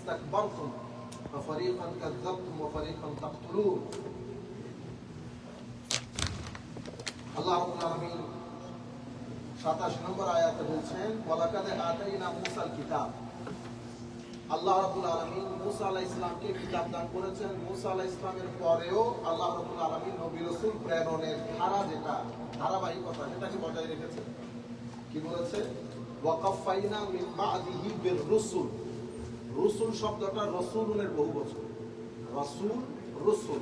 استكبرتم ففريقا كذبتم وفريقا تقتلون আল্লাহ রাব্বুল আলামিন 27 নম্বর আয়াতে বলছেন ওয়ালাকাদ আতাইনা মূসাল কিতাব আল্লাহ রাব্বুল আলামিন মূসা আলাইহিস সালামকে কিতাব দান করেছেন মূসা আলাইহিস সালামের পরেও আল্লাহ রাব্বুল আলামিন নবী রাসূল প্রেরণের ধারা যেটা ধারাবাহিকতা সেটাকে বজায় রেখেছেন কি বলেছে ওয়াকাফাইনা মিন বাদিহি বির রুসুল রসুল শব্দটা রসুলের বহু বছর। রসুল রসুল।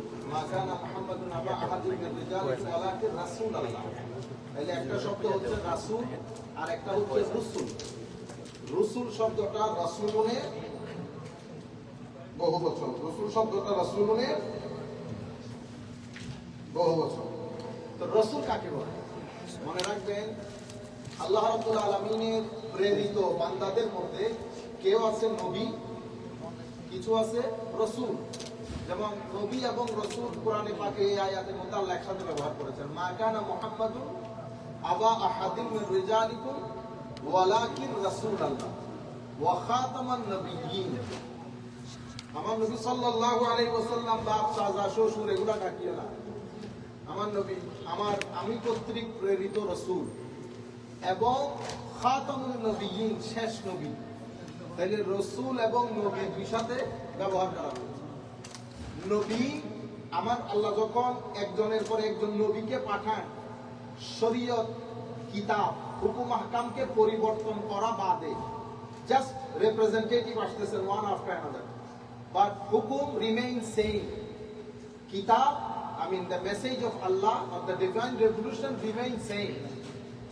আল্লাহ একটা শব্দ হচ্ছে আর একটা বহু বছর। শব্দটা বহু বছর। তো কাকে বলে? মনে রাখবেন, আল্লাহ রাব্বুল আলামিনের প্রেরিত বান্দাদের মধ্যে কেউ আছে নবী কিছু আছে রসুল। যেমন নবী এবং রসুল কোরআনে পাকে এই আয়াতের মধ্যে আল্লাহ একসাথে ব্যবহার করেছেন। মা কানা মুহাম্মাদুন আবা আহাদিন মিন রিজালিকুম ওয়ালাকিন রাসূলুল্লাহ ওয়া খাতামান নবিয়্যিন। আমার নবী সাল্লাল্লাহু আলাইহি ওয়াসাল্লাম বাপ, চাচা, শ্বশুর এগুলা ডাকিয়ে না। আমার নবী, আমার, আমি কর্তৃক প্রেরিত রসুল। এবং খাতামুল নবীন শেষ নবী। তাহলে রসুল এবং নবী দুই সাথে ব্যবহার করা হয়েছে। নবী, আমার আল্লাহ যখন একজনের পর একজন নবীকে পাঠান, শরীয়ত, কিতাব হুকুম আহকামকে পরিবর্তন করা বাদে জাস্ট রিপ্রেজেন্টেটিভ আসতেছেন ওয়ান আফটার অ্যানাদার বাট হুকুম রিমেইন সেম কিতাব, I mean the message of Allah of the divine revolution remain same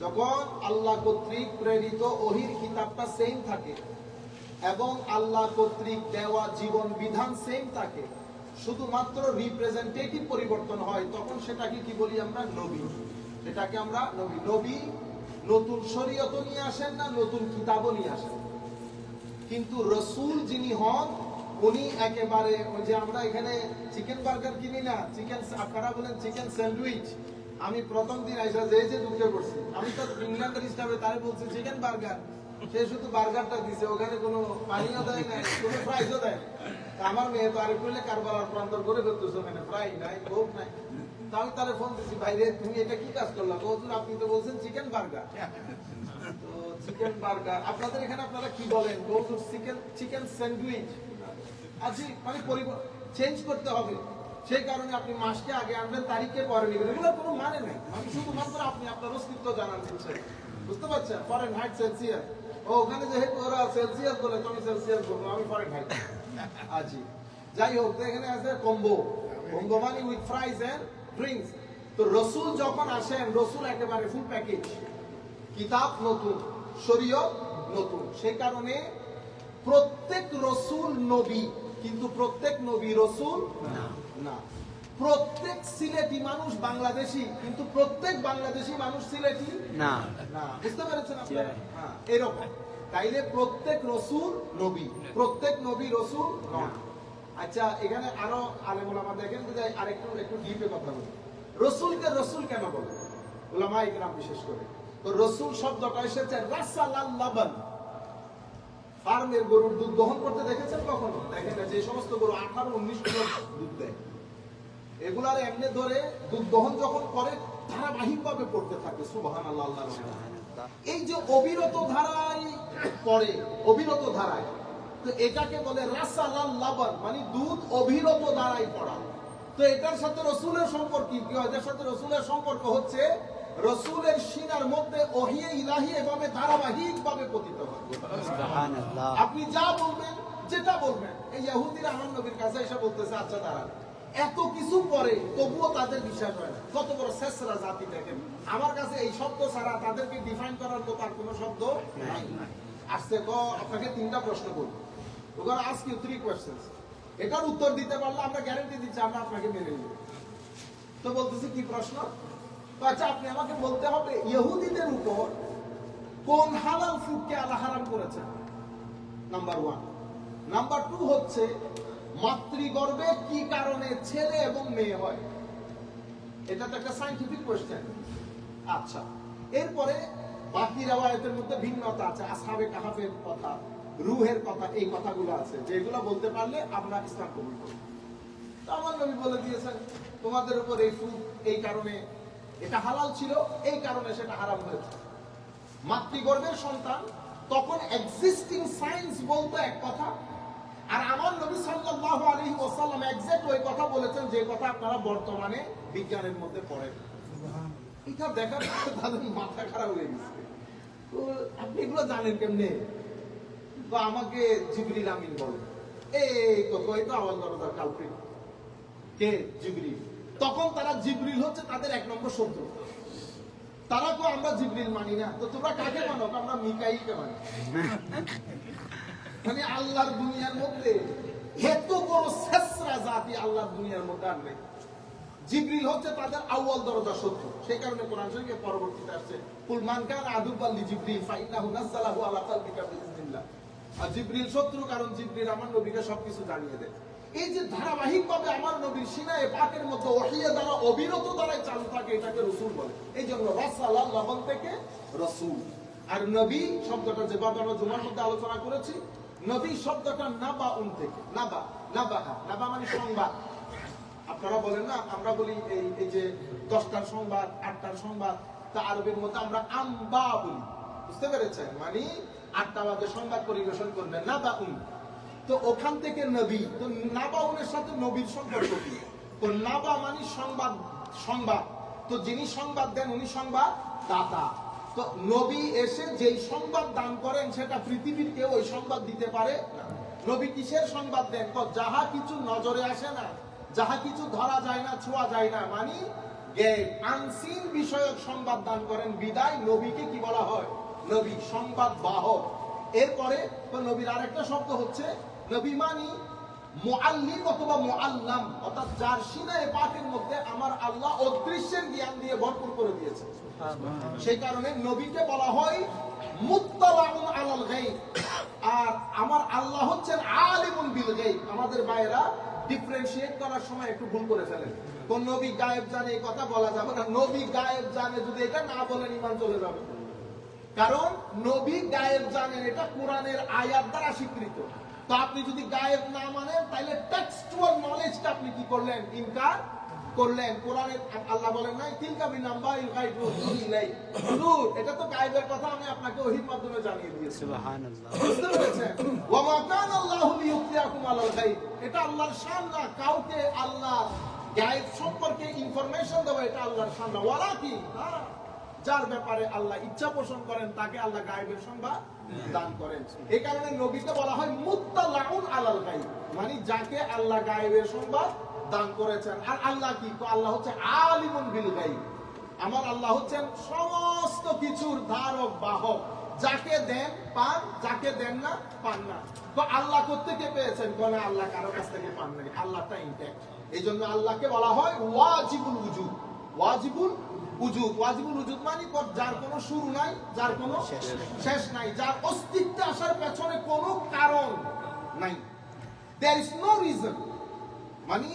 যখন আল্লাহ কর্তৃক প্রেরিত ওহির কিতাবটা সেম থাকে এবং আল্লাহ কর্তৃক দেওয়া জীবন বিধান সেম থাকে শুধুমাত্র রিপ্রেজেন্টেটিভ পরিবর্তন হয়, তখন সেটাকে কি বলি আমরা? নবী। সেটাকে আমরা নবী। নবী নতুন শরীয়ত নিয়ে আসেন না, নতুন কিতাবও নিয়ে আসেন। কিন্তু রসুল যিনি হন, উনি একেবারে ওই যে আমরা এখানে চিকেন বার্গার কিনি না চিকেন আপনারা বলেন চিকেন স্যান্ডউইচ আমি প্রথম দিন আইসা যে যে ঢুকে পড়ছি, আমি তো ইংল্যান্ডের হিসাবে তারে বলছি চিকেন বার্গার সে শুধু বার্গারটা দিছে, ওখানে কোনো পানিও দেয় না কোনো ফ্রাইজও দেয় আমার মেয়ে তো করলে কারবার প্রান্তর করে ফেলতেছে ওখানে নাই কোক নাই। আমি তারে ফোন দিচ্ছি তুমি এটা কি কাজ করলা? আপনি তো বলছেন চিকেন বার্গার তো চিকেন বার্গার আপনাদের এখানে আপনারা কি বলেন? কৌতুন চিকেন চিকেন স্যান্ডউইচ আছি মানে চেঞ্জ করতে হবে। সেই কারণে আপনি মাসকে আগে আনবেন, তারিখে পরে নেবেন। এগুলোর কোনো মানে নেই। মানে শুধুমাত্র আপনি আপনার অস্তিত্ব জানান দিচ্ছেন বুঝতে পারছেন? ফরেন হাইট সেলসিয়াস ও, ওখানে যেহেতু ওরা সেলসিয়াস বলে তুমি সেলসিয়াস বলব, আমি ফরেন হাইট আছি যাই হোক এখানে আছে কম্বো কম্বো মানে উইথ ফ্রাইজ এন্ড ড্রিঙ্কস তো রসুল যখন আসেন, রসুল একেবারে ফুল প্যাকেজ কিতাব নতুন, শরীয়ত নতুন। সেই কারণে প্রত্যেক রসুল নবী, কিন্তু প্রত্যেক নবী রসুল না। প্রত্যেক সিলেটি মানুষ বাংলাদেশি কিন্তু প্রত্যেক বাংলাদেশি মানুষ সিলেটি? না। না বুঝতে পেরেছেন আপনারা? হ্যাঁ এরকম। তাইলে প্রত্যেক রসুল নবী প্রত্যেক নবী রসুল আচ্ছা এখানে আরও আলেমুল আমার দেখেন যে আরেকটু একটু ডিপে কথা বলি। রসুলকে রসুল কেন বলে? ওলামা ইকরাম বিশেষ করে। তো রসুল শব্দটা এসেছে রাসালাল লাবান। ফার্মের গরুর দুধ দহন করতে দেখেছেন কখনো? দেখেন যে সমস্ত গরু আঠারো উনিশ কিলো দুধ দেয়। এগুলার এমনি ধরে দুধ দহন যখন করে ধারাবাহিক ভাবে পড়তে থাকে সুবাহান আল্লাহ আল্লাহ এই যে অবিরত ধারায় পড়ে অবিরত ধারায় তো এটাকে বলে রাসালাল লাবান মানে দুধ অবিরত ধারায় পড়া। তো এটার সাথে রসুলের সম্পর্ক কি? এটার সাথে রসুলের সম্পর্ক হচ্ছে রসুলের সিনার মধ্যে ওহিয়ে ইলাহি এভাবে ধারাবাহিক ভাবে পতিত হয়। আপনি যা বলবেন যেটা বলবেন এই ইহুদিরা আমার নবীর কাছে এসে বলতেছে আচ্ছা দাঁড়া এত কিছু পরে তবুও তাদের বিশ্বাস হয় কত বড় শেষরা জাতি দেখেন। আমার কাছে এই শব্দ ছাড়া তাদেরকে ডিফাইন করার তো তার কোনো শব্দ নাই। আসছে, ক, আপনাকে তিনটা প্রশ্ন করব। ওখানে আজকে ইউ থ্রি কোয়েশ্চেন্স এটার উত্তর দিতে পারলে আমরা গ্যারেন্টি দিচ্ছি, আমরা আপনাকে মেনে নিব। তো বলতেছি কি প্রশ্ন? তো আচ্ছা আপনি আমাকে বলতে হবে, ইহুদিদের উপর কোন হালাল ফুডকে আল্লাহ হারাম করেছেন? নাম্বার ওয়ান নাম্বার টু হচ্ছে মাতৃগর্ভে কি কারণে ছেলে এবং মেয়ে হয়? এটা তো একটা সাইন্টিফিক কোয়েশ্চেন আচ্ছা এরপরে বাকি রেওয়ায়তের মধ্যে ভিন্নতা আছে, আসহাবে কাহাফের কথা, রুহের কথা, এই কথাগুলো আছে, যেগুলো বলতে পারলে আমরা ইসলাম কবুল করব। আমার নবী বলে দিয়েছেন, তোমাদের উপর এই ফুড এই কারণে এটা হালাল ছিল, এই কারণে সেটা হারাম হয়েছে। মাতৃগর্ভের সন্তান তখন এক্সিস্টিং সায়েন্স বলতো এক কথা আর আমার নবী সাল্লাল্লাহু আলাইহি ওয়াসাল্লাম এক্সাক্ট ওই কথা বলেছেন যে কথা আপনারা বর্তমানে বিজ্ঞানের মধ্যে পড়েন। এটা দেখার পরে তাদের মাথা খারাপ হয়ে গেছে। তো আপনি এগুলো জানেন কেমনে? তো আমাকে জিবরিল আমিন বলে। এই তো কই তো আমার দরজার কালপ্রিট কে? জিবরিল। তখন তারা জিবরিল হচ্ছে তাদের এক নম্বর শত্রু। তারা তো আমরা জিবরিল মানি না। তো তোমরা কাকে মানো? আমরা মিকাইলকে মানি। মানে আল্লাহর দুনিয়ার মধ্যে এত বড় শেষরা জাতি আল্লাহর দুনিয়ার মধ্যে আনবে জিবরিল হচ্ছে তাদের আউয়াল দরজা শত্রু। সেই কারণে কোরআন শরীফে পরবর্তীতে আসছে, কুল মান কান আদুব্বাল লি জিবরিল ফাইন্নাহু নাযালাহু আলা কলবিকা বিইذنিল্লাহ আর জিবরিল শত্রু কারণ জিবরিল আমার নবীকে সবকিছু জানিয়ে দেয়। এই যে ধারাবাহিকভাবে আমার নবীর সিনায়ে পাকের মধ্যে ওহিয়া দ্বারা অবিরত দ্বারাই চালু থাকে, এটাকে রসুল বলে। এই জন্য রাসাল্লাহ লবণ থেকে রসুল। আর নবী শব্দটা যেভাবে আমরা জুমার মধ্যে আলোচনা করেছি নবী শব্দটা নাবা উন থেকে। নাবা নাবাহা নাবা মানে সংবাদ। আপনারা বলেন না, আমরা বলি এই এই যে দশটার সংবাদ, আটটার সংবাদ, তা আরবের মধ্যে আমরা আম্বা বলি। বুঝতে পেরেছেন? মানে আটটা বাজে সংবাদ পরিবেশন করবেন না বা উন। তো ওখান থেকে নবী, তো নাবাউনের সাথে নবীর সম্পর্ক কি? তো নাবা মানে সংবাদ সংবাদ। তো যিনি সংবাদ দেন, উনি সংবাদ দাতা তো নবী এসে যেই সংবাদ দান করেন, সেটা পৃথিবীর কেউ ওই সংবাদ দিতে পারে নবী কিসের সংবাদ দেন? যাহা কিছু নজরে আসে না, যাহা কিছু ধরা যায় না, ছোঁয়া যায় না মানে আনসিন বিষয়ক সংবাদ দান করেন, বিদায় নবীকে কি বলা হয়? নবী সংবাদ বাহক। এরপরে নবীর আরেকটা শব্দ হচ্ছে, নবী মানি অথবা অর্থাৎ যার সিনায় পাকের মধ্যে আমার আল্লাহ অদৃশ্যের জ্ঞান দিয়ে ভরপুর করে দিয়েছে। সেই কারণে নবীকে বলা হয় মুত্তালাউন আলাল গায়ব। আর আমার আল্লাহ হচ্ছেন আলিমুন বিল গায়ব। আমাদের ভাইয়েরা ডিফারেন্সিয়েট করার সময় একটু ভুল করে ফেলেন। কোন নবী গায়েব জানে এই কথা বলা যাবে না। নবী গায়েব জানে যদি এটা না বলেন ইমান চলে যাবে। কারণ নবী গায়েব জানেন এটা কোরআনের আয়াত দ্বারা স্বীকৃত। তো আপনি যদি গায়েব না মানেন তাহলে নলেজটা আপনি কি করলেন? ইনকার করলেন। কোরআনের আল্লাহ বলেন নাই তিলকা গায়ব নাই হুজুর এটা তো গায়েবের কথা আমি আপনাকে ওহির মাধ্যমে জানিয়ে দিয়েছি। সুবহানাল্লাহ। বুঝতে পেরেছেন? ওয়া মা কানা আল্লাহু আলাল গায়ব। এটা আল্লাহর শান না কাউকে আল্লাহ গায়েব সম্পর্কে ইনফরমেশন দেওয়া এটা আল্লাহর শান না। ওয়ালা কি যার ব্যাপারে আল্লাহ ইচ্ছা পোষণ করেন তাকে আল্লাহ গায়েবের সংবাদ দান করেন। এই কারণে নবীকে বলা হয় মুত্তালাউন আলাল গায়ব। মানে যাকে আল্লাহ গায়েবের সংবাদ দান করেছেন। আর আল্লাহ কি? আল্লাহ হচ্ছে আলিমুন বিল গায়ব। আমার আল্লাহ হচ্ছেন সমস্ত কিছুর ধারক, বাহক। যাকে দেন পান, যাকে দেন না, পান না। তো আল্লাহ কোথেকে পেয়েছেন? কোনে আল্লাহ কারও কাছ থেকে পান নাই। আল্লাহটা ইনট্যাক্ট এই জন্য আল্লাহকে বলা হয় ওয়াজিবুল উজু। ওয়াজিবুল উজুদ ওয়াজিবুল উজুদ মানে যার কোনো শুরু নাই যার কোনো শেষ নাই। যার অস্তিত্বে আসার পেছনে কোনো কারণ নাই। দেয়ার ইজ নো রিজন মানে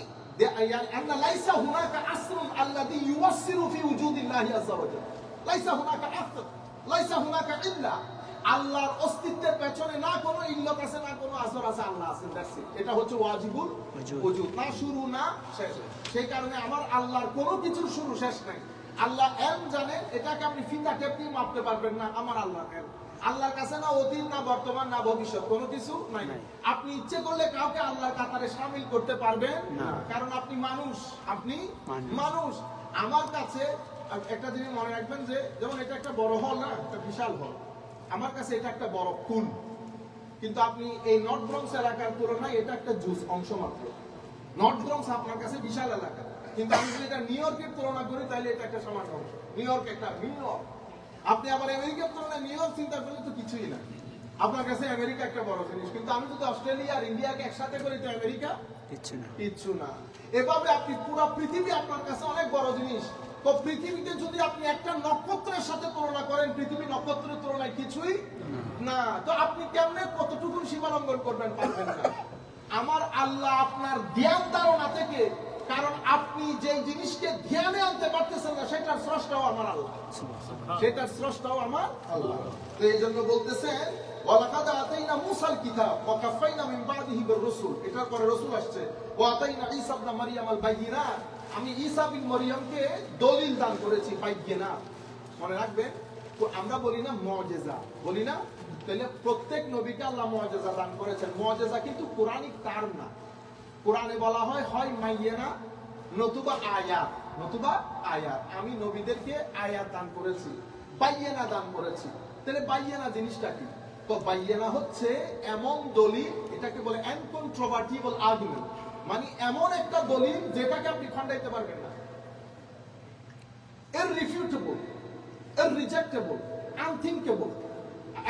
আল্লাহ লাইসা লাইসা হুনাকা আসর লাইসা হুনাকা ইল্লা। আল্লাহর অস্তিত্বের পেছনে না কোনো ইল্লত আছে না কোনো আসর আছে এটা হচ্ছে ওয়াজিবুল ওজুদ না শুরু না শেষ। সেই কারণে আমার আল্লাহর কোনো কিছুর শুরু শেষ নাই। আল্লাহ এম জানে এটাকে আপনি ফিতা টেপ দিয়ে মাপতে পারবেন না আমার আল্লাহ এম আল্লাহর কাছে না অতীত না বর্তমান না ভবিষ্যৎ কোনো কিছু নাই। আপনি ইচ্ছে করলে কাউকে আল্লাহর কাতারে সামিল করতে পারবেন কারণ আপনি মানুষ আপনি মানুষ। আমার কাছে একটা জিনিস মনে রাখবেন যে যেমন এটা একটা বড় হল না একটা বিশাল হল। আমার কাছে এটা একটা বড় ফুল কিন্তু আপনি এই নর্থ ব্রঙ্কস এলাকার তুলনায় এটা একটা জুস অংশ মাত্র। নর্থ ব্রঙ্কস আপনার কাছে বিশাল এলাকা। কিন্তু আমি যদি এটা নিউ ইয়র্কের তুলনা করি তাহলে এটা একটা সামান্য অংশ। নিউ ইয়র্ক একটা ইয়র্ক আপনি আবার আমেরিকার তুলনায় নিউ ইয়র্ক চিন্তা করলে তো কিছুই না। আপনার কাছে আমেরিকা একটা বড় জিনিস। কিন্তু আমি যদি অস্ট্রেলিয়া আর ইন্ডিয়াকে একসাথে করি তো আমেরিকা কিচ্ছু না। কিচ্ছু না। এভাবে আপনি পুরো পৃথিবী আপনার কাছে অনেক বড় জিনিস। তো পৃথিবীতে যদি আপনি একটা নক্ষত্রের সাথে তুলনা করেন পৃথিবী নক্ষত্রের তুলনায় কিছুই না। তো আপনি কেমনে কতটুকু সীমালঙ্ঘন করবেন পারবেন না? আমার আল্লাহ আপনার জ্ঞান ধারণা থেকে কারণ আপনি যে জিনিসকে ধ্যানে আনতে পারতেছেন না, সেটার স্রষ্টাও আমার আল্লাহ। সেটার স্রষ্টাও আমার আল্লাহ। তো এই জন্য বলতেছেন এটার পরে রাসূল আসছে আমি ঈসা বিন দলিল দান করেছি মনে রাখবে তো আমরা বলি না মুজিজা, বলি না? তাহলে প্রত্যেক নবীকে আল্লাহ মুজিজা দান করেছেন। মুজিজা কিন্তু কোরআনিক টার্ম না। কোরআনে বলা হয় হয় মাইয়েনা নতুবা আয়াত নতুবা আয়াত। আমি নবীদেরকে আয়াত দান করেছি বাইয়েনা দান করেছি। তাহলে বাইয়েনা জিনিসটা কি? তো বাইয়েনা হচ্ছে এমন দলিল এটাকে বলে অ্যানকন্ট্রোভার্টিবল আর্গুমেন্ট মানে এমন একটা দলিল যেটাকে আপনি খণ্ডাইতে পারবেন না। Irrefutable, irrejectable, unthinkable.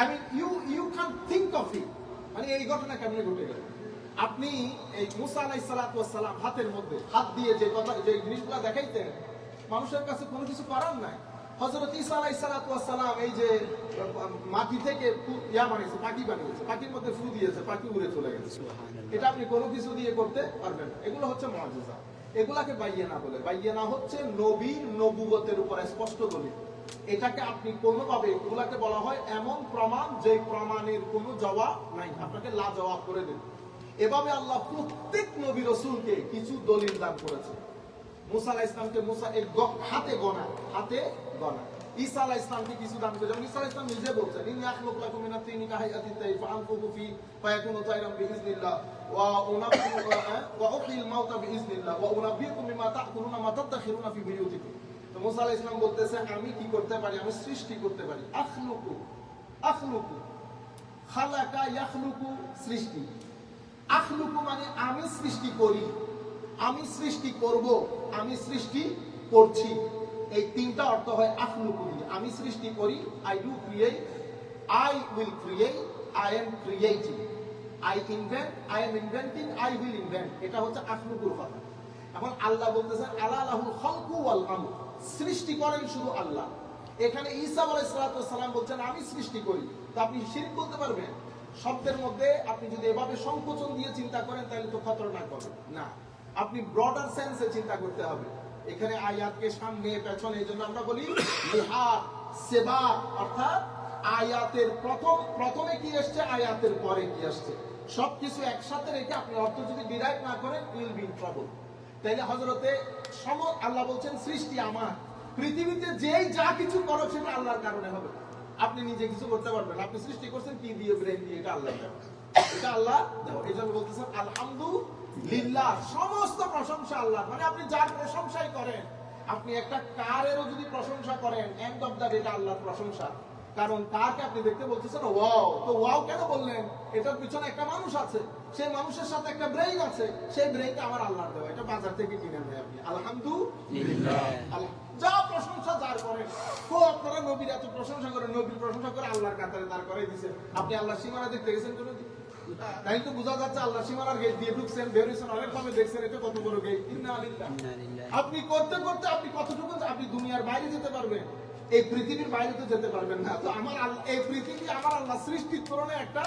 I mean, you you can't think of it. মানে এই ঘটনা কেমনে ঘটে গেল? আপনি এই মুসা আলাইহিস সালাতু ওয়াস সালাম হাতের মধ্যে হাত দিয়ে যে কথা যে জিনিসগুলো দেখাইতেন মানুষের কাছে কোনো কিছু করার নাই। হযরত ঈসা আলাইহিস সালাতু ওয়াস সালাম এই যে মাটি থেকে ইয়া বানিয়েছে পাখি বানিয়েছে পাখির মধ্যে ফু দিয়েছে পাখি উড়ে চলে গেছে। এটা আপনি কোনো কিছু দিয়ে করতে পারবেন না। এগুলো হচ্ছে মুআজিজা এগুলাকে বাইয়ানা বলে। বাইয়ানা হচ্ছে নবীর নবুবতের উপর স্পষ্ট দলিল। এটাকে আপনি কোনোভাবে এগুলাকে বলা হয় এমন প্রমাণ যে প্রমাণের কোনো জবাব নাই। আপনাকে লা জবাব করে দেন এভাবে আল্লাহ প্রত্যেক নবী রসুলকে কিছু দলিল দান করেছে। মুসা আলাহ ইসলামকে মুসা এই হাতে গনা হাতে গনা ঈসা আলাহ ইসলামকে কিছু দান করে যেমন ঈসা আলাহ ইসলাম নিজে বলছেন ইনি আখলুক লাকুম মিনাত তিনি কাহাইয়াতিত তাইফ আনফুকু ফি, ফায়াকুনু তাইরাম বিইজনিল্লাহ ওয়া উনাব্বি ওয়া উহিল মাউতা বিইজনিল্লাহ ওয়া উনাব্বিকুম বিমা তাকুলুনা, মা তাদাখিরুনা ফি বুয়ুতিকুম। তো মুসা আলাহ ইসলাম বলতেছে, আমি কি করতে পারি? আমি সৃষ্টি করতে পারি। আখলুকু আখলুকু, খালাকা ইয়াখলুকু সৃষ্টি। আখলুকু মানে আমি সৃষ্টি করি। আমি সৃষ্টি করব, আমি সৃষ্টি করছি। এই তিনটা অর্থ হয় আখলুকু আমি সৃষ্টি করি I do create I will create I am creating I invent I am inventing I will invent এটা হচ্ছে আখলুকুর কথা। এখন আল্লাহ বলতেছেন আল্লাহ আল্লাহুল খালকু ওয়াল আমর। সৃষ্টি করেন শুধু আল্লাহ। এখানে ঈসা আলাইহিস সালাম বলছেন, আমি সৃষ্টি করি। তো আপনি শিরক বলতে পারবেন? শব্দের মধ্যে আপনি যদি এভাবে সংকোচন দিয়ে চিন্তা করেন, তাহলে তো খতরনাক হবে। না, আপনি ব্রডার সেন্সে চিন্তা করতে হবে। এখানে আয়াতকে সামনে, পেছনে, এই জন্য আমরা বলি লিহাদ সেবা অর্থাৎ আয়াতের প্রথম, প্রথমে কি আসছে আয়াতের পরে কি আসছে? সবকিছু একসাথে রেখে আপনি অর্থ যদি ডিরাইভ না করেন উইল বি ট্রাবল তাইলে হজরতে সম, আল্লাহ বলছেন, সৃষ্টি আমার। পৃথিবীতে যেই যা কিছু করো, সেটা আল্লাহর কারণে হবে। আপনি নিজে কিছু করতে পারবেন। আপনি সৃষ্টি করছেন কি দিয়ে ব্রেন দিয়ে? এটা আল্লাহ দেওয়া এটা আল্লাহ দেওয়া এই জন্য বলতেছেন আলহামদুলিল্লাহ। সমস্ত প্রশংসা আল্লাহ। মানে আপনি যার প্রশংসাই করেন আপনি একটা কারেরও যদি প্রশংসা করেন এন্ড অফ দ্য এটা আল্লাহর প্রশংসা। কারণ তাকে আপনি দেখতে বলতেছেন ওয়াও। তো ওয়াও কেন বললেন? এটার পিছনে একটা মানুষ আছে। সেই মানুষের সাথে একটা ব্রেইন আছে। সেই ব্রেইনটা আমার আল্লাহর দেওয়া। এটা বাজার থেকে কিনে নেয় আপনি। আলহামদুলিল্লাহ। আল্লাহ- যা প্রশংসা যার করেন। তো আপনারা নবীর এত প্রশংসা করেন। প্রশংসা করে আল্লাহর কাতারে দাঁড় করে দিছে। আপনি আল্লাহ সীমানা দেখতে গেছেন কোনো তাই তো বোঝা যাচ্ছে আল্লাহ সীমানার গেট দিয়ে ঢুকছেন অনেক ভাবে দেখছেন এটা কত বড় গেট আপনি করতে করতে আপনি কতটুকু আপনি দুনিয়ার বাইরে যেতে পারবেন এই পৃথিবীর বাইরে তো যেতে পারবেন না। তো আমার এই পৃথিবী আমার আল্লাহ সৃষ্টির তুলনায় একটা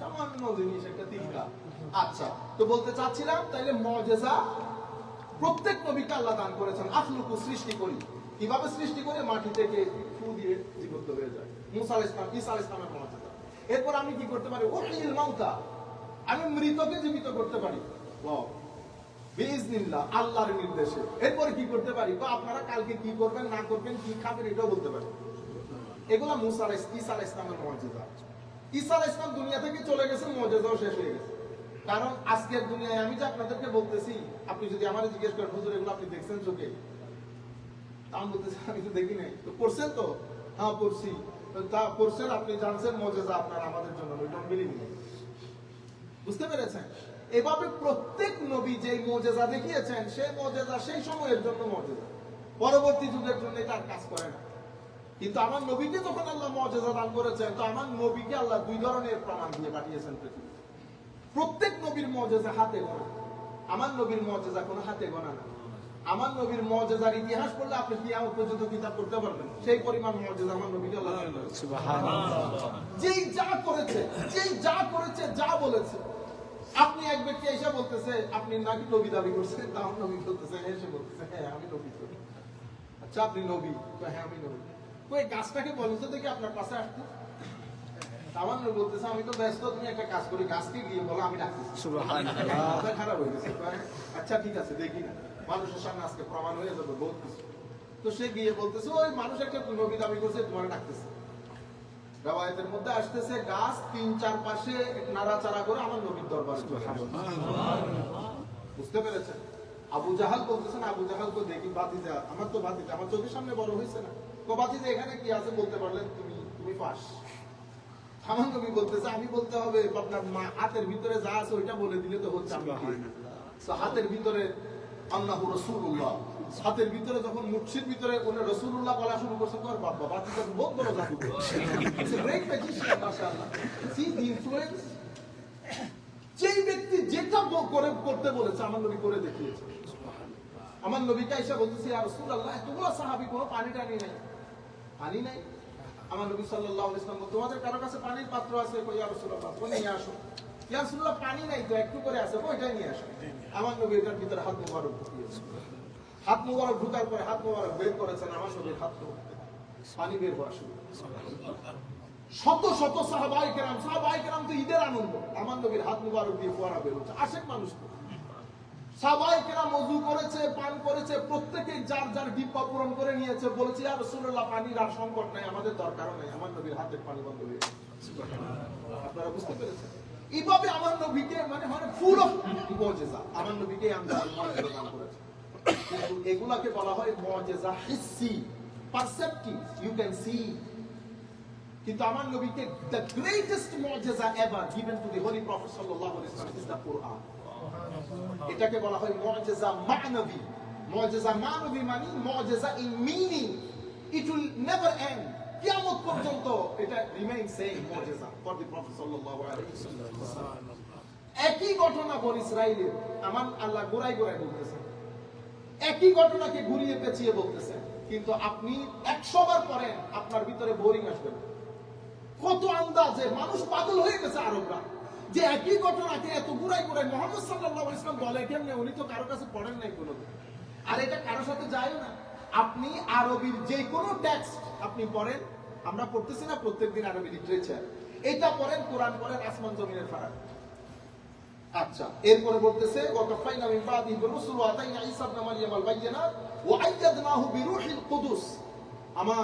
সামান্য জিনিস একটা তিনটা। আচ্ছা তো বলতে চাচ্ছিলাম তাইলে মজেজা প্রত্যেক নবীকে আল্লাহ দান করেছেন। আখলুকু সৃষ্টি করি। কীভাবে সৃষ্টি করে? মাটি থেকে ফু দিয়ে মুসা ইসলাম আলাইহিস ইসলামের মজেজা এরপর আমি কি করতে পারি? ওহিল মাউতা। আমি মৃতকে জীবিত করতে পারি। আল্লাহর নির্দেশে। এরপরে কি করতে পারি? বা আপনারা কালকে কি করবেন, না করবেন, কি খাবেন, এটাও বলতে পারি। এগুলা মুসা আলাইহিস ইসলামের ঈসা আলাইহিস ইসলাম দুনিয়া থেকে চলে গেছেন মুজিজাও শেষ হয়ে গেছে। কারণ আজকের দুনিয়ায় আমি যে আপনাদেরকে বলতেছি, আপনি যদি আমার জিজ্ঞেস করেন, হুজুর, এগুলো আপনি দেখছেন চোখে? আমি বলতেছি, আমি তো দেখি নাই। তো পড়ছেন তো? হ্যাঁ পড়ছি। তো পড়ছেন আপনি জানছেন মজেজা আপনার, আমাদের জন্য বুঝতে পেরেছেন? এভাবে প্রত্যেক নবী যে মজেজা দেখিয়েছেন, সেই মজেজা সেই সময়ের জন্য মজেজা। পরবর্তী যুগের জন্য এটা কাজ করে না। কিন্তু আমার নবীকে যখন আল্লাহ মজেজা দান করেছেন, তো আমার নবীকে আল্লাহ দুই ধরনের প্রমাণ দিয়ে পাঠিয়েছেন পৃথিবীতে। প্রত্যেক নবীর মজেজা হাতে গোনা। আমার নবীর মজেজা কোনো হাতে গোনা না। আমার নবীর মজেজার ইতিহাস পড়লে আপনি কিয়ামত পর্যন্ত কিতাব করতে পারবেন। সেই পরিমাণ মজেজা আমার নবীকে আল্লাহ যেই যা করেছে যেই যা করেছে যা বলেছে আপনি এক ব্যক্তি এসে বলতেছে আপনি নাকি নবী দাবি করছেন? তা আমার নবী বলতেছে এসে বলতেছে হ্যাঁ আমি নবী আচ্ছা আপনি নবী? তো হ্যাঁ আমি নবী। ওই গাছটাকে বলেন তো দেখি আপনার পাশে আসতে। আমার বলতেছে আমি তো ব্যস্ত তুমি একটা কাজ করি গাছকে গিয়ে বলো আমি ডাকতেছি। খারাপ হয়ে গেছে আচ্ছা ঠিক আছে দেখি না। মানুষের সামনে আজকে প্রমাণ হয়ে যাবে বহুত কিছু তো সে গিয়ে বলতেছে ওই মানুষ একটা নবী দাবি করছে তোমার ডাকতেছে। রাবায়াতের মধ্যে আসতেছে গাছ তিন চার পাশে নাড়াচাড়া করে আমার নবীর দরবার বুঝতে পেরেছেন? আবু জাহাল বলতেছেন আবু জাহাল তো দেখি বাতিজা আমার তো বাতিজা আমার চোখের সামনে বড় হয়েছে না। তো বাতিজা এখানে কি আছে? বলতে পারলেন তুমি তুমি পাস আমার নবী বলতেছে আমি বলতে হবে আপনার মা হাতের ভিতরে যা আছে ওইটা বলে দিলে তো হচ্ছে হাতের ভিতরে আল্লাহ রসুল্লাহ হাতের ভিতরে যখন মুর্শিদ ভিতরে উনি রসুল্লাহ বলা শুরু করছে তোমার বাবা বাতিজা তো বহুত বড় জাদু। যেই ব্যক্তি যেটা করে, করতে বলেছে, আমার নবী করে দেখিয়েছে। আমার নবীকে এসে বলতেছি আর রসুল আল্লাহ এতগুলো সাহাবি, কোনো পানি টানি নাই। পানি নাই? আমার নবী সাল্লাল্লাহু আলাইহি ওয়াসাল্লাম তোমাদের কারও কাছে পানির পাত্র আছে? কই রাসূলুল্লাহ ও নিয়ে আসো। ইয়া রাসূলুল্লাহ পানি নাই তো একটু করে আছে ওইটাই নিয়ে আসো। আমার নবী এটার ভিতরে হাত মুবারক ঢুকিয়েছে হাত মুবারক ঢুকার পরে হাত মুবারক বের করেছেন আমার নবীর হাত পানি বের হওয়া শুরু শত শত সাহাবাই কেরাম সাহাবাই কেরাম তো ঈদের আনন্দ। আমার নবীর হাত মুবারক দিয়ে ফোয়ারা বেরোচ্ছে আশেক মানুষ তো। সাহাবাই কেরাম অজু করেছে পান করেছে প্রত্যেকে যার যার ডিব্বা পূরণ করে নিয়েছে বলেছে আর রসুল্লাহ পানির আর সংকট নাই আমাদের দরকারও নাই। আমার নবীর হাতের পানি বন্ধ হয়ে গেছে। আপনারা বুঝতে পেরেছেন? এইভাবে আমার নবীকে মানে মানে ফুল অফ মজেজা। আমার নবীকে দান করেছে। কিন্তু এগুলাকে বলা হয় মজেজা হিসি ইউ ক্যান সি কিন্তু আমার নবীকে দ্য গ্রেটেস্ট মজেজা ever given to the holy prophet সাল্লাল্লাহু আলাইহি ওয়াসাল্লাম ইজ এটাকে বলা হয় মজেজা মানবী। মজেজা মানবী মানে মজেজা in meaning it will never end কিয়ামত পর্যন্ত এটা রিমেইন সেম মজেজা ফর দি প্রফেট সাল্লাল্লাহু আলাইহি একই ঘটনা ইসরাইলের, আমার আল্লাহ গোড়ায় গোড়ায় বলতেছেন। একই ঘটনাকে ঘুরিয়ে পেঁচিয়ে বলতেছেন। কিন্তু আপনি একশো বার পড়েন, আপনার ভিতরে বোরিং আসবে। কত আন্দাজে, মানুষ পাগল হয়ে গেছে আরবরা। যে একই ঘটনাকে এত গুড়াই গুড়াই মোহাম্মদ আলাইহি ইসলাম বলে, কেমনে? উনি তো কারও কাছে পড়েন নাই কোনো আর এটা কারোর সাথে যায় না। আপনি আরবির যে কোনো টেক্সট আপনি পড়েন আমরা পড়তেছি না, প্রত্যেকদিন আরবি লিটারেচার এটা পড়েন, কোরআন পড়েন, আসমান জমিনের ফারাক। আচ্ছা কুদুস। আমার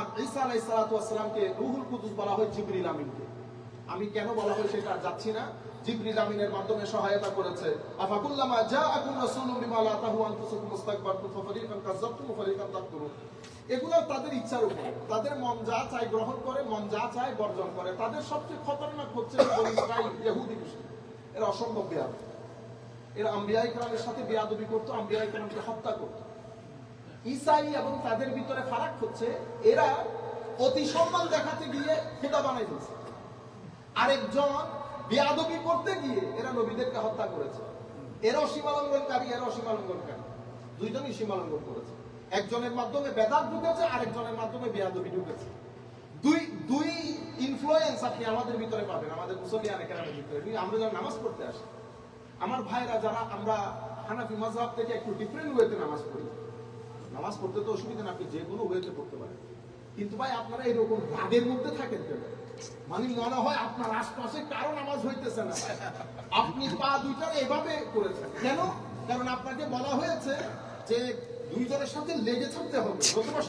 কুদুস বলা হয় আমি কেন বলা হয় সেটা যাচ্ছি না? জিবরিল আমিনের মাধ্যমে সহায়তা করেছে। আফাকুল্লামা জাআকুম রাসূলুম বিমা লা তাহু আনফুসুকুম কাযাবতুম এগুলো তাদের ইচ্ছার উপর। তাদের মন যা চায় গ্রহণ করে, মন যা চায় বর্জন করে। তাদের সবচেয়ে খতরনাক হচ্ছে ইহুদি অসম্ভব বেয়াদ এরা আম্বিয়া ইকরামের সাথে বেয়াদবি করতো, আম্বিয়া ইকরামকে হত্যা করতো। ইসাই এবং তাদের ভিতরে ফারাক হচ্ছে, এরা অতি সম্মান দেখাতে গিয়ে খুদা বানাই ফেলছে। আরেকজন বেয়াদবি করতে গিয়ে এরা নবীদেরকে হত্যা করেছে। এরাও সীমালঙ্ঘনকারী এরাও সীমালঙ্ঘনকারী দুইজনই সীমালঙ্ঘন করেছে। একজনের মাধ্যমে বেদাত ঢুকেছে, আরেকজনের মাধ্যমে বেয়াদবি ঢুকেছে। দুই দুই ইনফ্লুয়েন্স আপনি আমাদের ভিতরে পাবেন, আমাদের মুসলিয়ান এখানের ভিতরে। আমরা যারা নামাজ পড়তে আসি, আমার ভাইরা যারা, আমরা হানাফি মাযহাব থেকে একটু ডিফারেন্ট ওয়েতে নামাজ পড়ি। নামাজ পড়তে তো অসুবিধা না, আপনি যে কোনো ওয়েতে পড়তে পারেন। কিন্তু ভাই, আপনারা এরকম রাগের মধ্যে থাকেন কেন? মানে মনে হয় আপনার আশপাশে কারও নামাজ হইতেছে না। আপনি পা এভাবে করেছেন। কেন? কারণ আপনাকে বলা হয়েছে যে দুইজনের সাথে লেগে থাকতে হবে।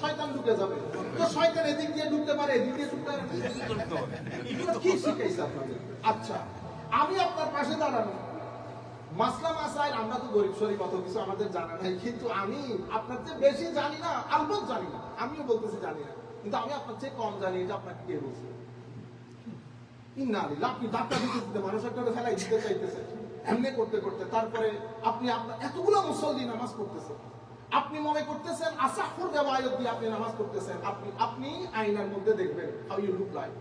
শয়তান ঢুকে যাবে। তো শয়তান এদিক দিয়ে ঢুকতে পারে, এদিক দিয়ে ঢুকতে পারে। এগুলো কি শিখাইছে আচ্ছা আমি আপনার পাশে দাঁড়ানো মাসলা মাসাইল, আমরা তো গরিব শরীফ, অত কিছু আমাদের জানা নাই। কিন্তু আমি আপনার চেয়ে বেশি জানি না আলবত জানি না। আমিও বলতেছি জানি না। কিন্তু আমি আপনার চেয়ে কম জানি, এটা আপনাকে কে বলছে? আপনি ধাক্কা দিতে দিতে মানুষ একটা করে ফেলাই দিতে চাইতেছে এমনি করতে করতে, তারপরে আপনি আপনার এতগুলো মুসল্লি নামাজ আপনি মনে করতেছেন আসাহুর রেওয়ায়ত দিয়ে আপনি নামাজ পড়তেছেন। আপনি আপনি আইনার মধ্যে দেখবেন হাউ ইউ লুক লাইক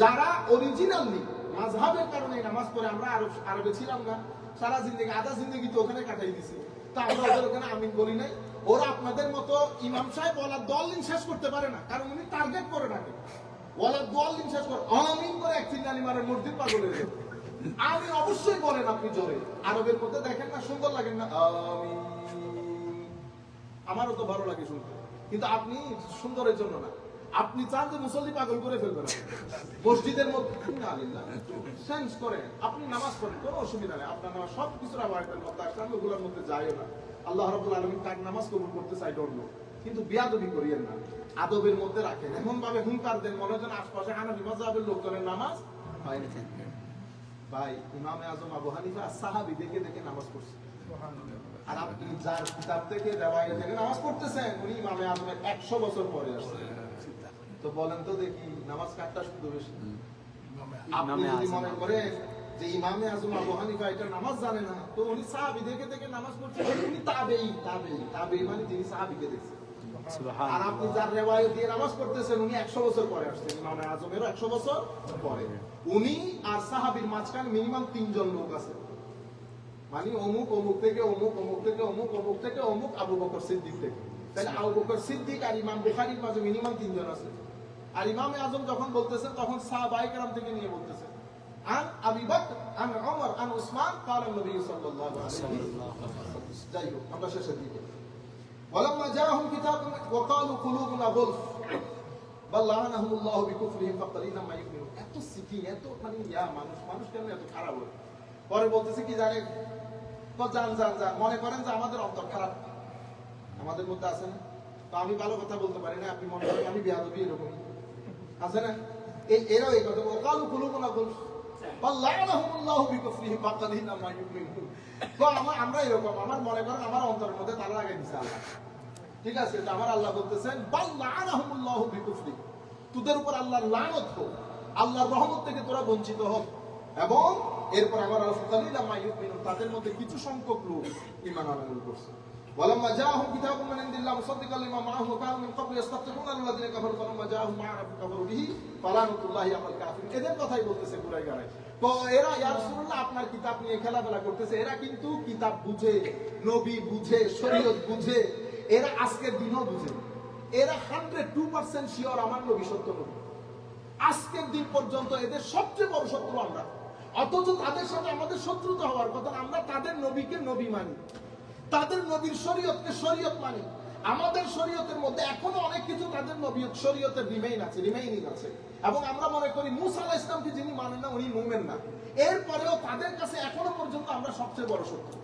যারা অরিজিনালি মাযহাবের কারণে নামাজ পড়ে, আমরা আরব, আরবে ছিলাম না। সারা জিন্দগি, আধা জিন্দগি তো ওখানে কাটাই দিছি। তা আমরা ওদের ওখানে আমিন বলি নাই। ওরা আপনাদের মতো ইমাম সাহেব ওলা দল দিন শেষ করতে পারে না, কারণ উনি টার্গেট করে রাখে শেষ করে। আমিন করে এক মারে মসজিদ আমি অবশ্যই বলেন আপনি জোরে। আরবের মধ্যে দেখেন না, সুন্দর লাগেন না। আমারও তো ভালো লাগে শুনতে। কিন্তু আপনি সুন্দরের জন্য না। আপনি চান যে মুসল্লি পাগল করে ফেলবেন। মসজিদের মধ্যে সেন্স করে আপনি নামাজ পড়েন, কোনো অসুবিধা নেই। আপনার নামাজ সব কিছুর আবার মধ্যে আসলে আমি ওগুলোর মধ্যে যাইও না। আল্লাহ রাব্বুল আলামিন তার নামাজ কবুল করতে চাই অন্য কিন্তু বিয়াদবি করিয়েন না। আদবের মধ্যে রাখেন। এমন ভাবে হুঙ্কার দেন মনে হয় যেন আশপাশে হানাফি মাযহাবের লোকজনের নামাজ হয় না। ভাই ইমামে আজম আবু হানিফা সাহাবী দেখে দেখে নামাজ পড়ছে। আর আপনি যার কিতাব থেকে থেকে নামাজ পড়তেছেন উনি ইমামে আজমের একশো বছর পরে আসছেন তো বলেন তো দেখি নামাজ কাটটা শুধু বেশি? আপনি ইমামে যদি আজম মনে করেন যে ইমামে আজম আবু হানিফা এটা নামাজ জানে না তো উনি সাহাবী দেখে দেখে নামাজ পড়ছে উনি তাবেই তাবেই তাবেই মানে তিনি সাহাবীকে দেখছেন আর মানে সিদ্দিক থেকে। ইমাম মিনিমাম তিনজন আছে। আর আজম যখন বলতেছেন তখন সাহাবাইকার থেকে নিয়ে বলতেছেন আন আবি আন ওমর আন উসমান কালাম যাই হোক, আমরা শেষের দিকে। ولما جاءهم كتاب وقالوا قلوبنا غلف بل لعنهم الله بكفرهم فقليلا ما يؤمنون এত সিটি এত মানে ইয়া মানুষ মানুষ কেন এত খারাপ হয় পরে বলতেছে কি জানে তো যান যান যান মনে করেন যে আমাদের অন্তর খারাপ আমাদের মধ্যে আছে না তো আমি ভালো কথা বলতে পারি না আপনি মনে করেন আমি বিয়াদবি এরকম আছে না এই এরাও এই কথা ওকালু কুলুবুনা কুল আল্লাহু বিকুফরিহি ফাকালিনা মা ইউমিনুন তো আমার আমরা এরকম, আমার মনে করেন আমার অন্তরের মধ্যে তারা লাগাই দিছে আল্লাহ। ঠিক আছে আমার আল্লাহ বলতেছেন বাল্লাহ বিকুফরি। তোদের উপর আল্লাহর লানত হোক, আল্লাহর রহমত থেকে তোরা বঞ্চিত হোক। এবং এরপর আমার আল্লাহ তাদের মধ্যে কিছু সংখ্যক লোক ইমান আনন্দ করছে। ولما جاءهم كتاب من عند الله مصدقا لما معهم وكانوا من قبل يستفتحون على الذين كفروا فلما جاءهم ما عرفوا كفروا به فلعنة الله على الكافرين এদের কথাই বলতেছে কুরাই গাড়াই তো এরা ইয়া রাসূলুল্লাহ আপনার কিতাব নিয়ে খেলাফেলা করতেছে এরা কিন্তু কিতাব বুঝে নবী বুঝে শরীয়ত বুঝে এরা আজকের দিনও বুঝে এরা হান্ড্রেড টু পার্সেন্ট শিওর আমার নবী সত্য নবী আজকের দিন পর্যন্ত এদের সবচেয়ে বড় শত্রু আমরা অথচ তাদের সাথে আমাদের শত্রুতা হওয়ার কথা না। আমরা তাদের নবীকে নবী মানি তাদের নবীর শরীয়তকে শরীয়ত মানে। আমাদের শরীয়তের মধ্যে এখনও অনেক কিছু তাদের নবী শরীয়তের রিমেইন আছে রিমেইনিং আছে। এবং আমরা মনে করি মুসা আলাহ ইসলামকে যিনি মানেন না, উনি মোমেন না। এরপরেও তাদের কাছে এখনও পর্যন্ত আমরা সবচেয়ে বড় শত্রু।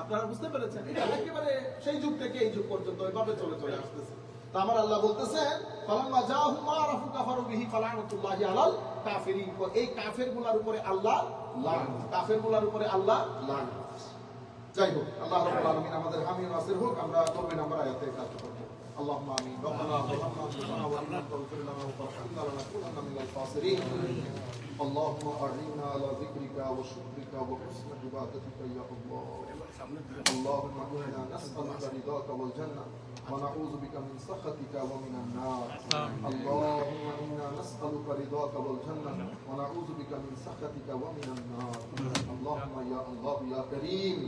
আপনারা বুঝতে পেরেছেন? এটা একেবারে সেই যুগ থেকে এই যুগ পর্যন্ত এভাবে চলে চলে আসতেছে। তা আমার আল্লাহ বলতেছেন ফালাম্মা জাহুম মা আরাফু কাফারু বিহি ফালানাতুল্লাহি আলাল কাফিরিন। এই কাফেরগুলোর উপরে আল্লাহ লানত। কাফেরগুলোর উপরে আল্লাহ লানত। যাই হোক আল্লাহ রাব্বুল আলামিন আমাদের হামি ও নাসির হোক আমরা নব্বই নম্বর আয়াতে কাজ করব اللهم امين ربنا ظلمنا انفسنا وان لم تغفر لنا وترحمنا لنكونن من الخاسرين اللهم اعنا على ذكرك وشكرك وحسن عبادتك يا الله اللهم انا نسالك رضاك والجنه ونعوذ بك من سخطك ومن النار. اللهم إنا نسألك رضاك والجنة. ونعوذ بك من سخطك ومن النار. اللهم يا الله يا كريم.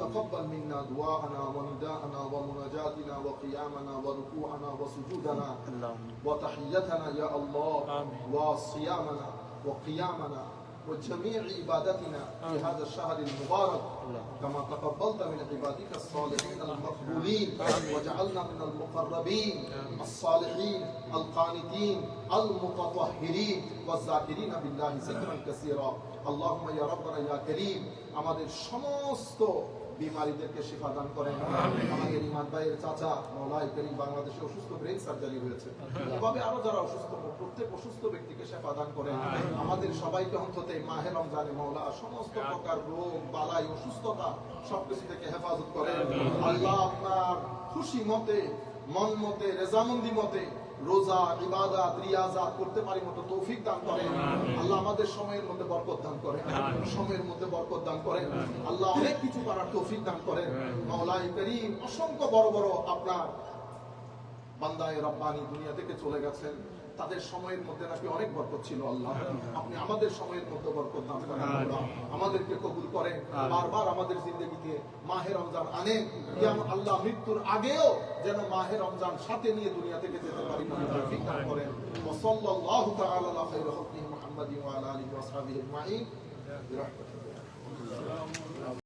تقبل منا دعاءنا ونداءنا ومناجاتنا وقيامنا وركوعنا وسجودنا. اللهم وتحيتنا يا الله. وصيامنا وقيامنا. وجميع عبادتنا في هذا الشهر المبارك اللهم. كما تقبلت من عبادك الصالحين المقبولين وجعلنا من المقربين الصالحين القانتين المتطهرين والذاكرين بالله ذكرا كثيرا اللهم يا ربنا يا كريم আমাদের সমস্ত বিমারিদেরকে শিফা দান করেন। আমাদের ইমান ভাইয়ের চাচা মৌলাই করিম বাংলাদেশে অসুস্থ ব্রেন সার্জারি হয়েছে। এভাবে আরও যারা অসুস্থ প্রত্যেক অসুস্থ ব্যক্তিকে সেবা দান করেন। আমাদের সবাইকে অন্তত মাহে রমজানে মৌলা সমস্ত প্রকার রোগ বালাই অসুস্থতা সবকিছু থেকে হেফাজত করেন। আল্লাহ আপনার খুশি মতে মন মতে রেজামন্দি মতে রোজা ইবাদাত রিয়াজাত করতে পারি মতো তৌফিক দান করেন আল্লাহ আমাদের সময়ের মধ্যে বরকত দান করে। সময়ের মধ্যে বরকত দান করেন আল্লাহ অনেক কিছু করার তৌফিক দান করেন মাওলাই করিম অসংখ্য বড় বড় আপনার বান্দায় রব্বানি দুনিয়া থেকে চলে গেছেন। তাদের সময়ের মধ্যে নাকি অনেক বরকত ছিল আল্লাহ। আপনি আমাদের সময়ের মধ্যে বরকত দান করেন। আমাদেরকে কবুল করেন। বারবার আমাদের জিন্দগিতে মাহে রমজান আনেন যেমন আল্লাহ মৃত্যুর আগেও যেন মাহে রমজান সাথে নিয়ে দুনিয়া থেকে যেতে পারি তৌফিক দান করেন। ওসল্লাল্লাহু তাআলা আলা খাইরি খালকিহি মুহাম্মাদিন ওয়া আলা আলিহি ওয়া আসহাবিহি আজমাইন। বিরহমাতিহি